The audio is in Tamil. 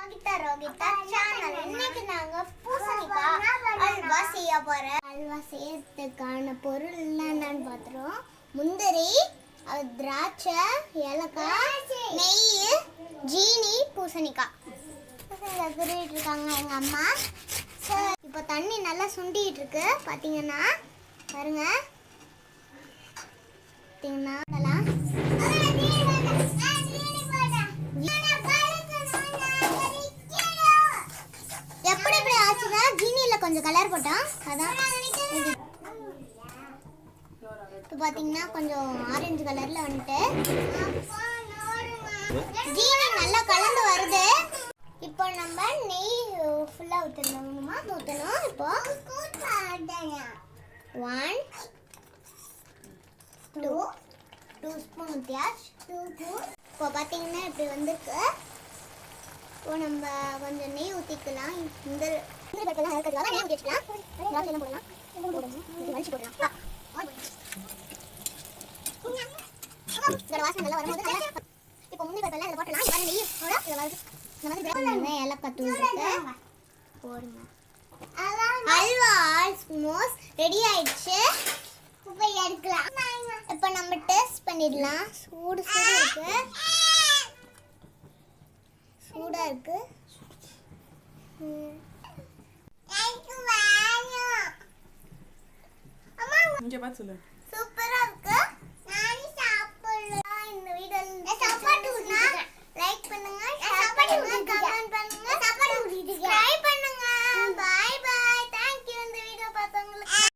ரோகிதா ரோகிதா சேனல் இன்னைக்கு நாங்க பூசணிக்காய் அல்வா செய்ய போறோம். அல்வா செய்யறதுக்கான பொருள் என்னன்னு பார்த்துருவோம் முந்திரி திராட்சை ஏலக்காய் நெய் ஜீனி பூசணிக்காய் பூசணிக்காய் திருவிட்டு இருக்காங்க எங்க அம்மா. இப்போ தண்ணி நல்லா சுண்டிட்டு இருக்கு. பாத்தீங்கன்னா பாருங்க. பாத்தீங்கன்னா கொஞ்சம் கலர் போட்டோம். அதான். இப்போ பார்த்தீங்கன்னா கொஞ்சம் ஆரஞ்சு கலரில் வந்துட்டு ஜீனி நல்லா கலந்து வருது. இப்போ நம்ம நெய் ஃபுல்லாக ஊற்றணுமா ஊற்றணும் இப்போ. ஒன் டூ டூ ஸ்பூன் ஊற்றியாச்சு இப்போ பார்த்தீங்கன்னா இப்படி வந்திருக்கு. இப்போ நம்ம கொஞ்சம் நெய் ஊற்றிக்கலாம் இந்த இந்த பக்கம்லாம் இருக்கிறதுக்காக நெய் ஊற்றி வச்சுக்கலாம். எல்லாம் போடலாம் வலிச்சு போடலாம் இதோட வாசனை நல்லா வரும்போது இப்போ முந்திரி பருப்பெல்லாம் இதில் போட்டலாம் இது மாதிரி நெய்யோட இதில் வருது இந்த மாதிரி இருக்கு போடுங்க. அல்வா ஆல்மோஸ்ட் ரெடி ஆயிடுச்சு. இப்போ எடுக்கலாம். இப்போ நம்ம டேஸ்ட் பண்ணிடலாம். சூடு சூடு இருக்கு. சூடா இருக்கு ம். இங்க பார்த்து சொல்லு